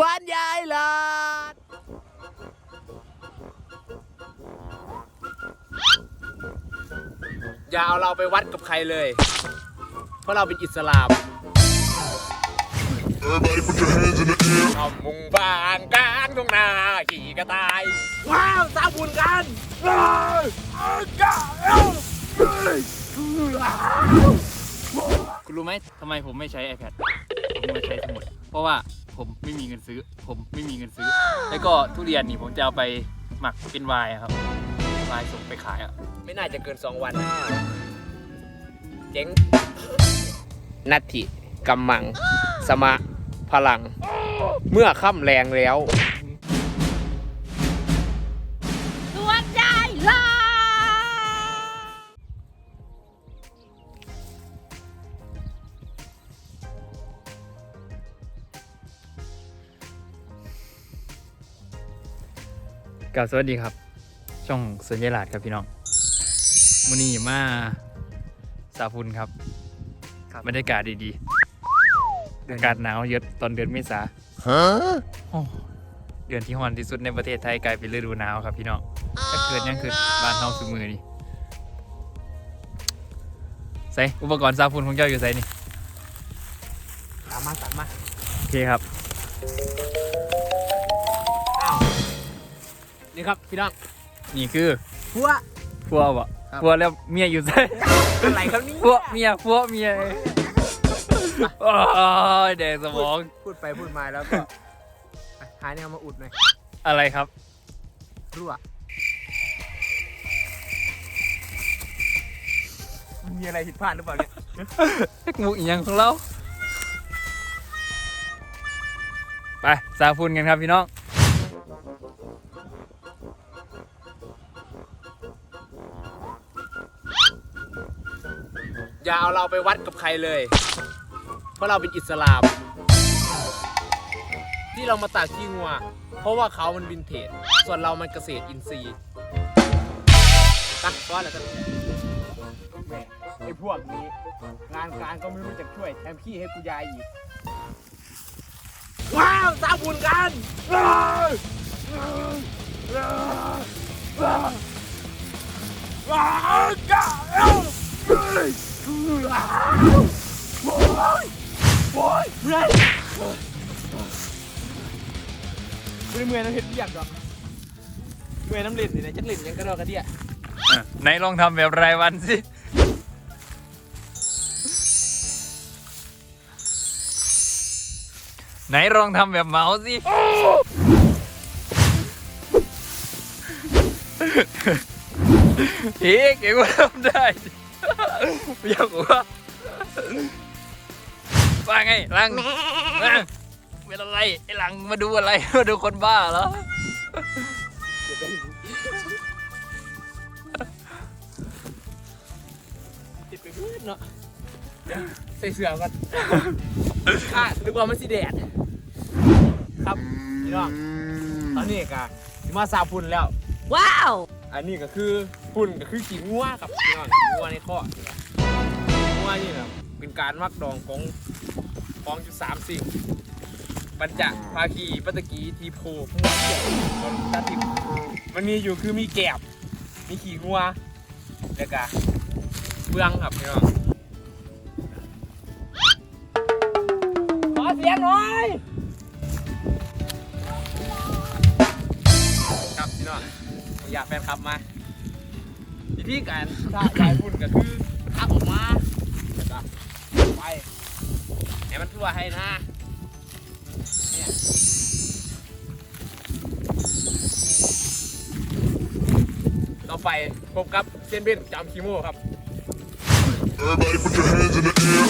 วนยายหลอดอย่าเอาเราไปวัดกับใครเลย เพราะเราเป็นอิสลาม Everybody put your hands in the air. ทำมุงบานกลางทุ่งนาขี่กระต่าย ว้าวสร้างบุญกันคุณรู้ไหมทำไมผมไม่ใช้ iPad ผมม่ใช้สมุด เพราะว่า ผมไม่มีเงินซื้อ ผมไม่มีเงินซื้อ แล้วก็ทุเรียนนี่ผมจะเอาไปหมักเป็นไวน์ครับไวน์ส่งไปขายอะไม่น่าจะเกิน 2 วัน เจ๊งนัตถิกำมัง สมะพลัง เมื่อค่ำแรงแล้ว กับสวัสดีครับ ช่องสัญลักษณ์ครับพี่น้องมือนี้มาสาฟุนครับบรรยากาศดีๆอากาศหนาวเยอะตอนเดือนเมษา Huh? โอ้เดือนที่ฮอนที่สุดในประเทศไทยกลายเป็นฤดูหนาวครับพี่น้องถ้าเกิดยังเกิดบ้านเฮาสุมือนี่ใส่อุปกรณ์สาฟุนของเจ้าอยู่ใส่นี่ตามมาตามมาโอเคครับ นี่ครับพี่น้องนี่คือพัวพัวบ่ครับพัวแล้วเมียอยู่ใส่อะไรครับนี่พัวเมียพัวเมียโอ้ยแดงสมองพูดไปพูดมาแล้วก็อะหาเนี่ยมาอุดหน่อยอะไรครับรั่วมันมีอะไรผิดพลาดหรือเปล่าเนี่ยเทคนิคอีกอย่างของเรา ไปสาฟุนกันครับพี่น้อง อย่าเอาเราไปวัดกับใครเลย เพราะเราเป็นอิสลาม ที่เรามาตากขี้งัว เพราะว่าเขามันวินเทจ ส่วนเรามันเกษตรอินทรีย์ตักก้อนแล้วกันแหม่ไอ้พวกนี้ งานการก็ไม่รู้จักช่วยแถมขี้ให้กูยายอีก ว้าวสร้างบุญกันว้าวก้าว โอ้ยเมื่อยไม่ได้เมื่อยน้ำเห็ดเรียกหรอกเมื่อยน้ำเล่นสินะจักเล่นยังกระดอกกระเดียอะไหนลองทำแบบรายวันสิไหนลองทำแบบเมาสิเฮ้เก่งว่าทำได้ อยากว่าว่าไงลังมาเป็นอะไรไอ้หลังมาดูอะไรมาดูคนบ้าเหรอติดไปพื้นเนาะใส่เสื้อก่อนอะนึกว่ามันสีแดด ครับพี่น้องตอนนี้ก็สิมาซาพุ่นแล้ว ว้าว อันนี้ก็คือ พุ่นก็คือขี้งัวครับพี่น้องขี้งัวในข้องัวนี่นะเป็นการมักดองของของจุดสามสิ่งปัญจภาคีปัตตกีทีโพพวกเกี่ยวกับตาติมมันมีอยู่คือมีแกบมีขี้งัวแล้วก็เบื้องครับพี่น้องขอเสียงหน่อยครับพี่น้องอยากแฟนคลับมา วิธีการถ้าใช้พุ่นก็คือขับออกมาแล้วก็ไปให้มันทั่วให้นะเนี่ยต่อไปพบกับเซยนเบนจำคิโมครับ Everybody put your hands in the air.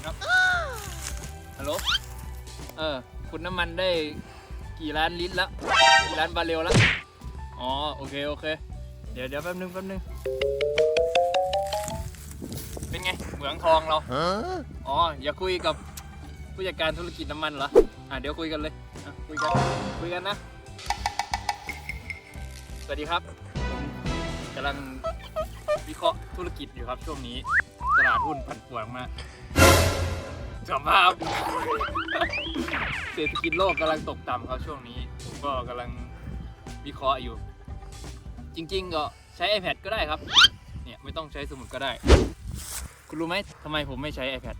คุยงานก่อนครับ ฮัลโหล เออ คุณน้ำมันได้กี่ล้านลิตรแล้ว กี่ล้านบาร์เรลแล้ว อ๋อ โอเค โอเค เดี๋ยวเดี๋ยวแป๊บนึงแป๊บนึง เป็นไง เหมืองทองเรา Huh? อ๋อ อย่าคุยกับผู้จัดการธุรกิจน้ำมันเหรอ อะ เดี๋ยวคุยกันเลยอะคุยกัน คุยกันนะ สวัสดีครับ ผมกำลังวิเคราะห์ธุรกิจอยู่ครับช่วงนี้ ตลาดหุ้นผันผวนมาก สภาพ เศรษฐกิจโลกกำลังตกต่ำครับช่วงนี้ผมก็กำลังวิเคราะห์อยู่ จริง ๆ ก็ใช้ iPad ก็ได้ครับ เนี่ยไม่ต้องใช้สมุดก็ได้ คุณรู้ไหมทำไมผมไม่ใช้ iPad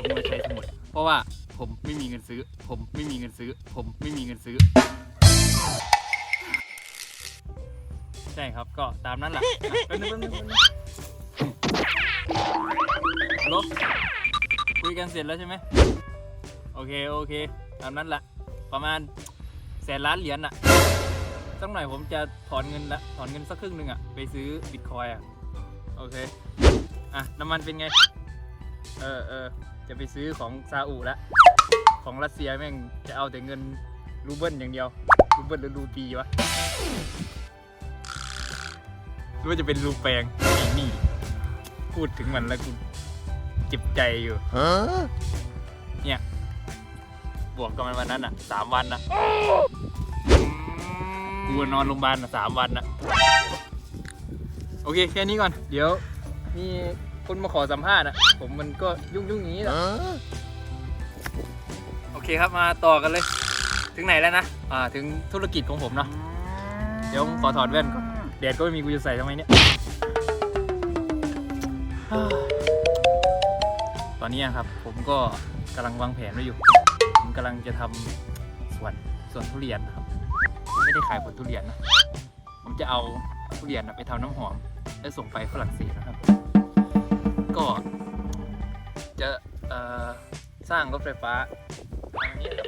ผมไม่ใช้สมุด เพราะว่าผมไม่มีเงินซื้อ ผมไม่มีเงินซื้อ ผมไม่มีเงินซื้อ ใช่ครับก็ตามนั้นแหละแป๊บนึงแป๊บนึงแป๊บนึงฮัลโหล คุยกันเสร็จแล้วใช่ไหมโอเคโอเคตามนั้นแหละประมาณแสนล้านเหรียญอะสักหน่อยผมจะถอนเงินละถอนเงินสักครึ่งหนึ่งอะไปซื้อบิตคอยอะโอเคอะน้ำมันเป็นไง เออเออจะไปซื้อของซาอุละของรัสเซียแม่งจะเอาแต่เงินรูเบิลอย่างเดียวรูเบิลหรือรูปีวะหรือว่าจะเป็นรูแปลงไอ้นี่พูดถึงมันแล้วกู เจ็บใจอยู่ Huh? เนี่ย บวกกับมันวันนั้นอะสามวันอะกูนอนโรงพยาบาลอะสามวันอะโอเคแค่นี้ก่อน เดี๋ยวมีคนมาขอสัมภาษณ์อะ ผมมันก็ยุ่งยุ่งๆอย่างนี้แหละ Huh? โอเคครับมาต่อกันเลย ถึงไหนแล้วนะ อ่า ถึงธุรกิจของผมเนาะ เดี๋ยวผมขอถอดแว่นก่อนแดดก็ไม่มีกูจะใส่ทำไมเนี่ย อนนี้ครับ ผมก็กำลังวางแผนไว้อยู่ ผมกำลังจะทำสวนสวนทุเรียนนะครับ ไม่ได้ขายผลทุเรียนนะ ผมจะเอาทุเรียนไปทำน้ำหอม แล้วส่งไปฝรั่งเศสนะครับ ก็จะสร้างรถไฟฟ้าทางนี้ครับ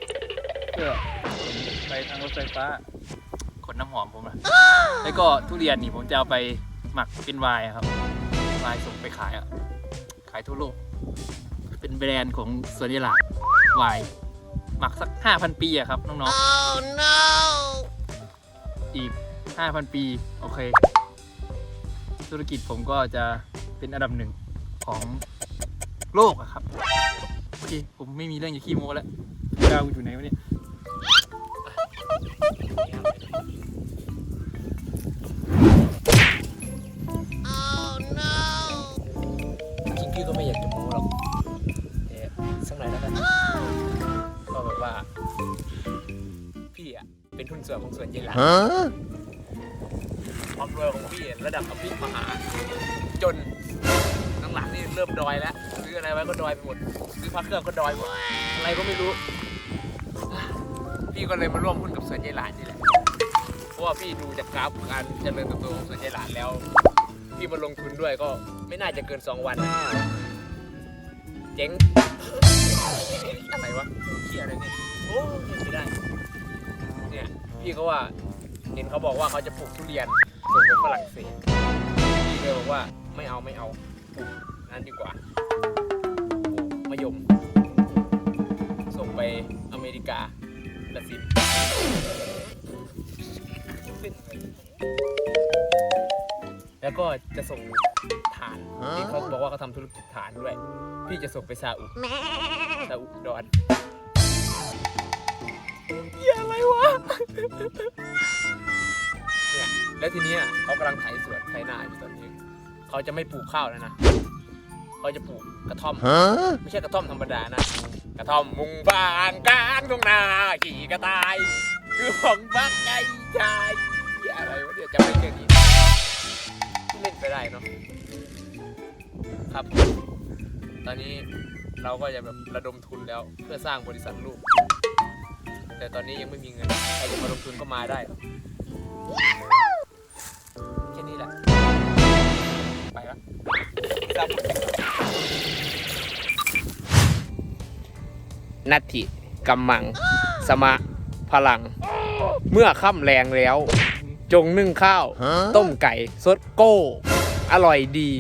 เพื่อไปทางรถไฟฟ้าขนน้ำหอมผมนะแล้วก็ทุเรียนนี่ผมจะเอาไปหมักเป็นไวน์ครับไวน์ส่งไปขายอะขายทั่วโลก เป็นแบรนด์ของสวนยหลาไวน์หมักสัก 5,000 ปีอะครับ น้องๆอีก 5,000 ปี โอเค ธุรกิจผมก็จะเป็นอันดับหนึ่งของโลกอะครับ โอเค ผมไม่มีเรื่องจะขี้โม้แล้วดาวอยู่ไหนวะเนี่ย เป็นหุ้นส่วนของสวนเยนหลาน Huh? ความรวยของพี่ระดับอภิมหา จนหลังๆนี่เริ่มดอยแล้วซื้ออะไรไว้ก็ดอยไปหมดซื้อพระเครื่องก็ดอยหมดอะไรก็ไม่รู้ พี่ก็เลยมาร่วมหุ้นกับสวนเยนหลานนี่แหละเพราะว่าพี่ดูจากกราฟการเจริญเติบโตของสวนเยนหลานแล้ว พี่มาลงทุนด้วยก็ไม่น่าจะเกิน 2 วันเจ๊งอะไรวะเขียอะไรเนี่ยโอ้ยไม่ได้เนี่ย พี่เขาว่าเห็นเขาบอกว่าเขาจะปลูกทุเรียนส่งไปฝรั่งเศสพี่เลยบอกว่าไม่เอาไม่เอาปลูกนั่นดีกว่าปลูกมะยมส่งไปอเมริกาละสิแล้วก็จะส่งฐานที่เขาบอกว่าเขาทำธุรกิจฐานด้วย พี่จะส่งไปซาอุซาอุดอน เหี้ยอะไรวะ เนี่ยแล้วทีเนี้ยเขากำลังไถสวนไถนาอยู่ตอนนี้เขาจะไม่ปลูกข้าวแล้วนะเขาจะปลูกกระท่อม Huh? ไม่ใช่กระท่อมธรรมดานะ กระท่อมมุงบางกลางทุ่งนาขี่กระต่าย คือของบักไก่ชายเหี้ยอะไรวะเนี่ยจะไม่เรื่องนี้เล่นไปได้เนาะครับ ตอนนี้เราก็จะแบบระดมทุนแล้วเพื่อสร้างบริษัทลูก แต่ตอนนี้ยังไม่มีเงินใครจะมาลงทุนก็มาได้ครับแค่นี้แหละ ไปละครับนัตถิกัมมัง สมะพลัง เมื่อค่ำแรงแล้ว จงนึ่งข้าว Huh? ต้มไก่สดโก้ อร่อยดี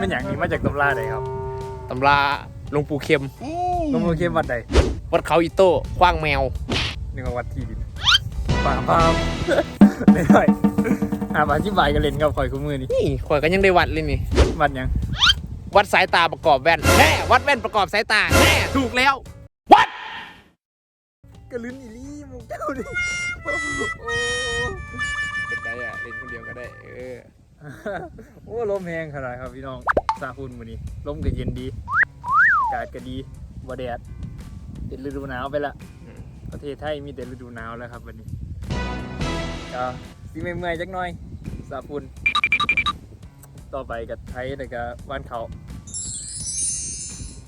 มันอย่างนี้มาจากตำราไหนครับ ตำรา หลวงปู่เข็มลงมือเข้มวัดใดวัดเขาอิโต้คว้างแมวนี่ก็วัดที่ดินป่าพามไม่ได้อามาอธิบายกันเล่นกับข่อยคู่มือนี่นี่ข่อยก็ยังได้วัดเลยนี่วัดหยังวัดสายตาประกอบแว่นแน่วัดแว่นประกอบสายตาแน่ถูกแล้ววัดกระลิ้นอีลี่มูกเจ้าดิโอ้เป็นได้อะเล่นคนเดียวก็ได้เออโอ้ลมแห้งขนาดครับพี่น้องซาคุณวันนี้ลมก็เย็นดีอากาศก็ดีบ่แดดเป็นฤดูหนาวไปละอืมประเทศไทยมีแต่ฤดูหนาวแล้วครับวันนี้ก็สิเมื่อยๆจักหน่อยซาคุณต่อไปกับไทยแต่ก็วานเขา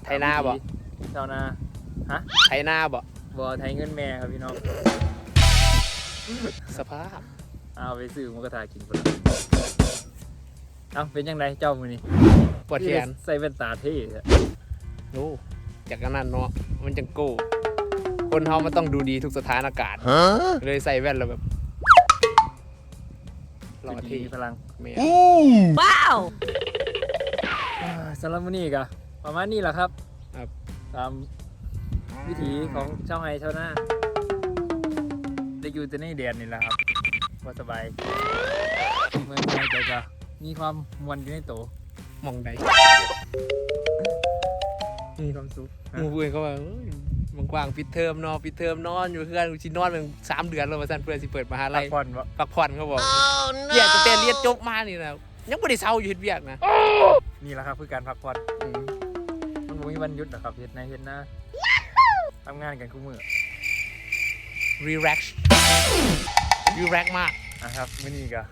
ไทยหน้าบ่ชาวนาไทยหน้าบ่บ่ไทยเงินแม่ครับพี่น้องสภาพเอาไปซื้อหมูกระทะกินคนละเอาเป็นยังไงเจ้ามือนี้ปวดแขนใส่แว่นตาเท่ อะโอ้จากนั้นเนาะมันจังโก้คนเฮามันต้องดูดีทุกสถานการณ์ Huh? เลยใส่แว่นแล้วแบบหล่อจุดเท่ดีพลังแม่ Ooh. ว้าวอ่าสำหรับมื้อนี้ก็ประมาณนี้แหละครับ ครับ ตามวิถีของชาวไฮชาวนาได้อยู่แต่ในแดนนี่แหละครับว่าสบายเมื่อยๆแต่ก็มีความมวลอยู่ในโตวมองใด มีความสุขหมู่เพื่อนเขาว่าเอ้ยมันกว้างปิดเทอมเนอนปิดเทอมนอนอยู่เพื่อนกูชินอนเป็นสามเดือนแล้วมาสั่นเพื่อนสิเปิดมหาพัลักยผ่อนวะพักผ่อนเขาบอกเรียนจะเต้นเรียนจบมานี่นะยังไม่ได้เศร้าอยู่เฮ็ดเวียกนะนี่แหละครับคือการพักผ่อนอืมมันบ่มีวันหยุดหรอกครับเฮ็ดในเฮ็ดหน้าทำงานกันคู่มือรีแลกซ์รีแลกซ์มากนะครับมื้อนี้ก็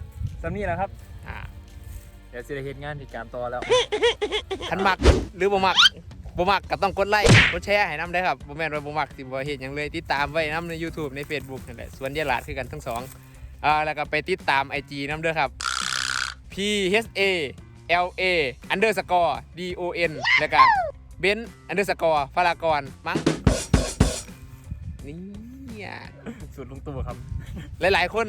สำนี้แหละครับ อ่า เดี๋ยวสิได้เฮ็ดงานที่การต่อแล้ว คันมักหรือบ่มัก บ่มักก็ต้องกดไลค์กดแชร์ให้นำได้ครับบ่แม่นว่าบ่มักสิบ่เฮ็ดหยังเลยติดตามไว้นำใน YouTube ใน Facebook นั่นแหละส่วนยายหลาดคือกันทั้งสองอ่าแล้วก็ไปติดตาม IG นำเด้อครับ P H A L A underscore D O N แล้วก็เบน underscore ฟารากรมั้งนี่สุดลงตัวครับ หลายๆ คน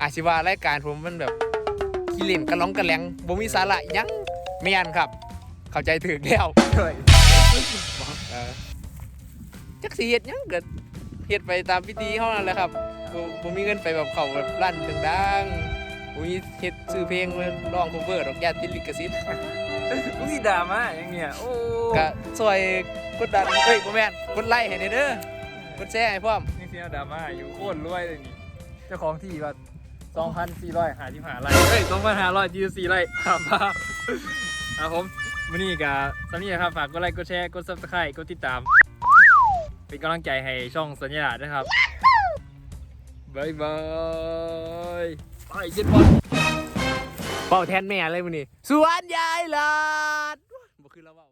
อาชีวารายการผมมันแบบขี้เล่นกระล้องกระแหลงบ่มีสาระหยังไม่อันครับ เข้าใจถึกแล้ว เฮ้ยเออจักสิเฮ็ดหยังก็เฮ็ดไปตามพิธีเฮานั่นแหละครับบ่บ่มีเงินไปแบบเข้าแบบร้านดังๆบ่มีเฮ็ดซื้อเพลงมาร้อง cover ดอกยาติดลิขสิทธิ์มึงสิด่ามาอย่างเนี้ยโอ้ก็ช่วยกดดันเอ้ยบ่แม่นกดไลค์ให้หน่อยเด้อกดแชร์ให้พร้อมนี่เสียด่ามาอยู่โคตรรวยเลยนี่เจ้าของที่ว่า2,455ไร่เฮ้ย2,524ไร่ครับครับผม วันนี้กับสำนีครับฝากกดไลค์กดแชร์กดซับสไครต์กดติดตาม เป็นกำลังใจให้ช่องสัญญาณนะครับบายบายไปเย็นบอลเป่าแทนแม่เลยวันนี้สวนยายลาดบ่คือแล้เป่า